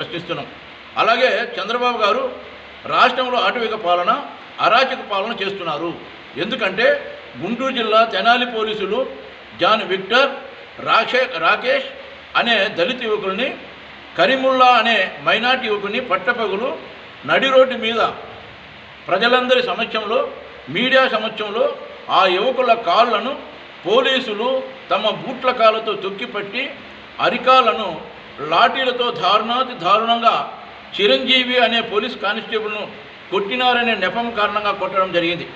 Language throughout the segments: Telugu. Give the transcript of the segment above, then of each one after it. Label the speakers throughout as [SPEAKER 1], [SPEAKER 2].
[SPEAKER 1] ప్రశ్నిస్తున్నాం. అలాగే చంద్రబాబు గారు రాష్ట్రంలో ఆటవిక పాలన అరాచక పాలన చేస్తున్నారు. ఎందుకంటే గుంటూరు జిల్లా తెనాలి పోలీసులు జాన్ విక్టర్ రాక్షే రాకేష్ అనే దళిత యువకుల్ని కరీముల్లా అనే మైనార్టీ యువకుని పట్టపగులు నడి రోడ్డు మీద ప్రజలందరి సమక్షంలో మీడియా సమక్షంలో ఆ యువకుల కాళ్ళను పోలీసులు తమ బూట్ల కాళ్ళతో తొక్కిపట్టి అరికాలను లాఠీలతో దారుణాతి దారుణంగా చిరంజీవి అనే పోలీస్ కానిస్టేబుల్ను కొట్టినారనే నెపం కారణంగా కొట్టడం జరిగింది.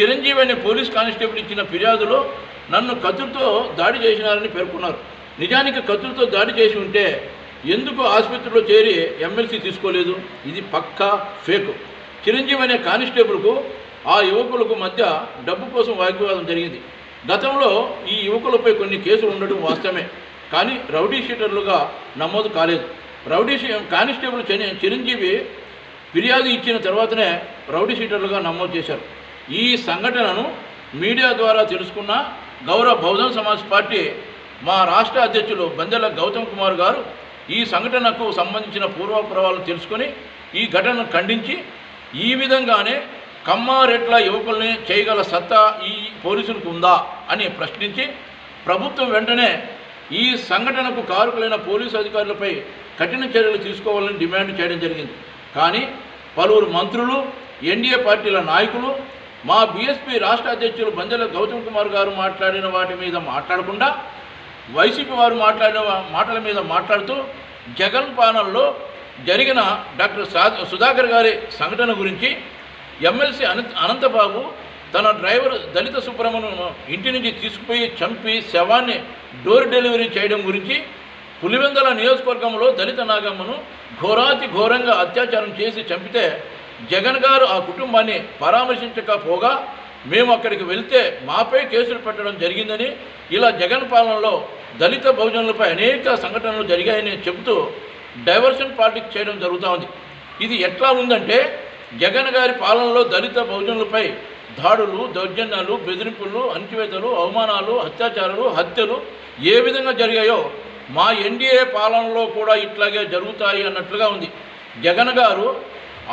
[SPEAKER 1] చిరంజీవి అనే పోలీస్ కానిస్టేబుల్ ఇచ్చిన ఫిర్యాదులో నన్ను కత్తులతో దాడి చేసినారని పేర్కొన్నారు. నిజానికి కత్తులతో దాడి చేసి ఉంటే ఎందుకు ఆసుపత్రిలో చేరి ఎమ్మెల్సీ తీసుకోలేదు? ఇది పక్కా ఫేక్. చిరంజీవి అనే కానిస్టేబుల్కు ఆ యువకులకు మధ్య డబ్బు కోసం వాగ్వివాదం జరిగింది. గతంలో ఈ యువకులపై కొన్ని కేసులు ఉండడం వాస్తవమే. కానీ రౌడీ షీటర్లుగా నమోదు కాలేదు. రౌడీ షీ కానిస్టేబుల్ చిర- చిరంజీవి ఫిర్యాదు ఇచ్చిన తర్వాతనే రౌడీ షీటర్లుగా నమోదు చేశారు. ఈ సంఘటనను మీడియా ద్వారా తెలుసుకున్న గౌరవ బహుజన్ సమాజ్ పార్టీ మా రాష్ట్ర అధ్యక్షులు బందెల గౌతమ్ కుమార్ గారు ఈ సంఘటనకు సంబంధించిన పూర్వాపురవాలను తెలుసుకొని ఈ ఘటనను ఖండించి ఈ విధంగానే కమ్మారెట్ల యువకుల్ని చేయగల సత్తా ఈ పోలీసులకు ఉందా అని ప్రశ్నించి ప్రభుత్వం వెంటనే ఈ సంఘటనకు కారుకులైన పోలీసు అధికారులపై కఠిన చర్యలు తీసుకోవాలని డిమాండ్ చేయడం జరిగింది. కానీ పలువురు మంత్రులు ఎన్డీఏ పార్టీల నాయకులు మా బీఎస్పీ రాష్ట్ర అధ్యక్షులు బందెల గౌతమ్ కుమార్ గారు మాట్లాడిన వాటి మీద మాట్లాడకుండా వైసీపీ వారు మాట్లాడిన మాటల మీద మాట్లాడుతూ జగన్ పాలనలో జరిగిన డాక్టర్ సుధాకర్ గారి సంఘటన గురించి ఎమ్మెల్సీ అనంత అనంతబాబు తన డ్రైవర్ దళిత సుబ్రహ్మణ్యం ఇంటి నుంచి తీసుకుపోయి చంపి శవాన్ని డోర్ డెలివరీ చేయడం గురించి పులివెందల నియోజకవర్గంలో దళిత నాగమ్మను ఘోరాతి ఘోరంగా అత్యాచారం చేసి చంపితే జగన్ గారు ఆ కుటుంబాన్ని పరామర్శించకపోగా మేము అక్కడికి వెళ్తే మాపై కేసులు పెట్టడం జరిగిందని ఇలా జగన్ పాలనలో దళిత బహుజనులపై అనేక సంఘటనలు జరిగాయని చెబుతూ డైవర్షన్ పాలిటిక్స్ చేయడం జరుగుతూ ఉంది. ఇది ఎట్లా ఉందంటే జగన్ గారి పాలనలో దళిత బహుజనులపై దాడులు దౌర్జన్యాలు బెదిరింపులు అణచివేతలు అవమానాలు అత్యాచారాలు హత్యలు ఏ విధంగా జరిగాయో మా ఎన్డీఏ పాలనలో కూడా ఇట్లాగే జరుగుతాయి అన్నట్లుగా ఉంది. జగన్ గారు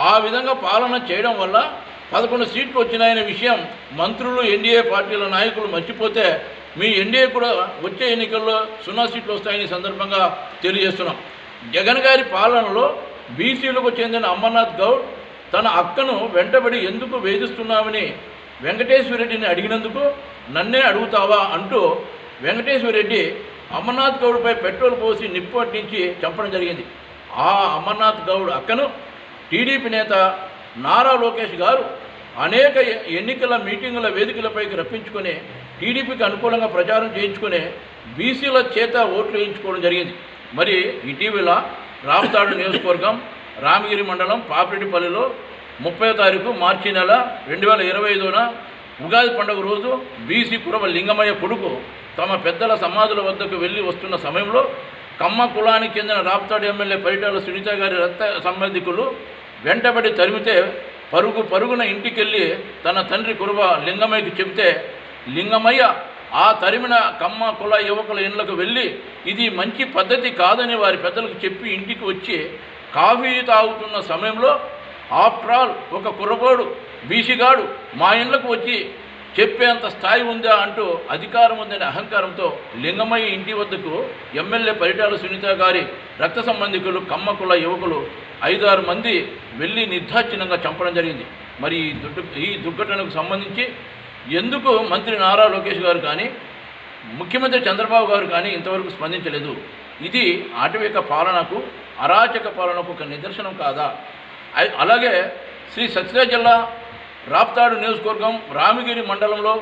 [SPEAKER 1] ఆ విధంగా పాలన చేయడం వల్ల పదకొండు సీట్లు వచ్చినాయనే విషయం మంత్రులు ఎన్డీఏ పార్టీల నాయకులు మర్చిపోతే మీ ఎన్డీఏ కూడా వచ్చే ఎన్నికల్లో సున్నా సీట్లు వస్తాయని సందర్భంగా తెలియజేస్తున్నాం. జగన్ గారి పాలనలో బీసీలకు చెందిన అమర్నాథ్ గౌడ్ తన అక్కను వెంటబడి ఎందుకు వేధిస్తున్నామని వెంకటేశ్వరరెడ్డిని అడిగినందుకు నన్నే అడుగుతావా అంటూ వెంకటేశ్వరరెడ్డి అమర్నాథ్ గౌడ్పై పెట్రోల్ పోసి నిప్పు చంపడం జరిగింది. ఆ అమర్నాథ్ గౌడ్ అక్కను టీడీపీ నేత నారా లోకేష్ గారు అనేక ఎన్నికల మీటింగుల వేదికలపైకి రప్పించుకొని టీడీపీకి అనుకూలంగా ప్రచారం చేయించుకొని బీసీల చేత ఓట్లు వేయించుకోవడం జరిగింది. మరి ఇటీవల రామతాడు నియోజకవర్గం రామగిరి మండలం పాపిరెడ్డిపల్లిలో ముప్పై తారీఖు మార్చి నెల రెండు వేల ఇరవై ఐదున ఉగాది పండుగ రోజు బీసీ కురవ లింగమయ్య కొడుకు తమ పెద్దల సమాధుల వద్దకు వెళ్ళి వస్తున్న సమయంలో కమ్మ కులానికి చెందిన రాప్తాడు ఎమ్మెల్యే పరిటాల సునీత గారి రక్త సంబంధికులు వెంటబడి తరిమితే పరుగు పరుగున ఇంటికెళ్ళి తన తండ్రి కురవ లింగమయ్యకి చెబితే లింగమయ్య ఆ తరిమిన కమ్మ కుల యువకుల ఇండ్లకు వెళ్ళి ఇది మంచి పద్ధతి కాదని వారి పెద్దలకు చెప్పి ఇంటికి వచ్చి కాఫీ తాగుతున్న సమయంలో ఆఫ్టర్ ఆల్ ఒక కుర్రగోడు బీసీగాడు మా ఇండ్లకు వచ్చి చెప్పేంత స్థాయి ఉందా అంటూ అధికారం ఉందనే అహంకారంతో లింగమయ్య ఇంటి వద్దకు ఎమ్మెల్యే పరిటాల సునీత గారి రక్త సంబంధికులు కమ్మకుల యువకులు ఐదారు మంది వెళ్ళి నిర్దాక్షిణ్యంగా చంపడం జరిగింది. మరి ఈ దుర్ఘ ఈ దుర్ఘటనకు సంబంధించి ఎందుకు మంత్రి నారా లోకేష్ గారు కానీ ముఖ్యమంత్రి చంద్రబాబు గారు కానీ ఇంతవరకు స్పందించలేదు. ఇది ఆటవిక పాలనకు అరాచక పాలనకు ఒక నిదర్శనం కాదా? అలాగే శ్రీ సత్యసాయి జిల్లా రాప్తాడు నియోజకవర్గం రామగిరి మండలంలో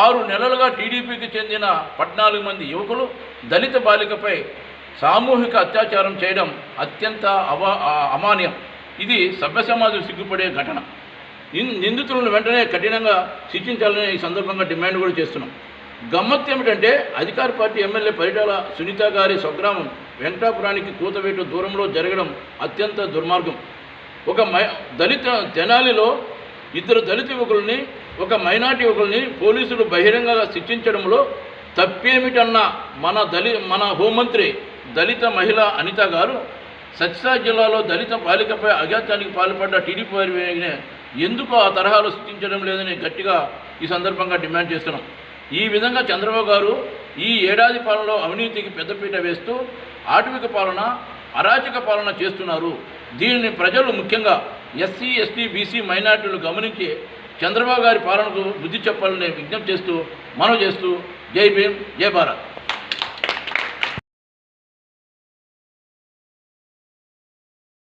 [SPEAKER 1] ఆరు నెలలుగా టీడీపీకి చెందిన పద్నాలుగు మంది యువకులు దళిత బాలికపై సామూహిక అత్యాచారం చేయడం అత్యంత అవా అమాన్యం. ఇది సభ్య సమాజం సిగ్గుపడే ఘటన. నిందితులను వెంటనే కఠినంగా శిక్షించాలని ఈ సందర్భంగా డిమాండ్ కూడా చేస్తున్నాం. గమ్మత్తు ఏమిటంటే అధికార పార్టీ ఎమ్మెల్యే పరిటాల సునీత గారి స్వగ్రామం వెంకటాపురానికి కూతవేటు దూరంలో జరగడం అత్యంత దుర్మార్గం. ఒక మై దళిత తెనాలిలో ఇద్దరు దళిత యువకుల్ని ఒక మైనార్టీ యువకుల్ని పోలీసులు బహిరంగంగా శిక్షించడంలో తప్పేమిటన్న మన దళి మన హోంమంత్రి దళిత మహిళ అనిత గారు సత్యసాయి జిల్లాలో దళిత బాలికపై అజాత్యానికి పాల్పడ్డ టీడీపీ వారి ఎందుకు ఆ తరహాలో సృష్టించడం లేదని గట్టిగా ఈ సందర్భంగా డిమాండ్ చేస్తున్నాం. ఈ విధంగా చంద్రబాబు గారు ఈ ఏడాది పాలనలో అవినీతికి పెద్దపీట వేస్తూ ఆటవిక పాలన అరాచక పాలన చేస్తున్నారు. దీనిని ప్రజలు ముఖ్యంగా ఎస్సీ ఎస్టీ బీసీ మైనార్టీలు గమనించి చంద్రబాబు గారి పాలనకు బుద్ధి చెప్పాలని విజ్ఞప్తి చేస్తూ మనవి చేస్తూ జై భీమ్ జై భారత్.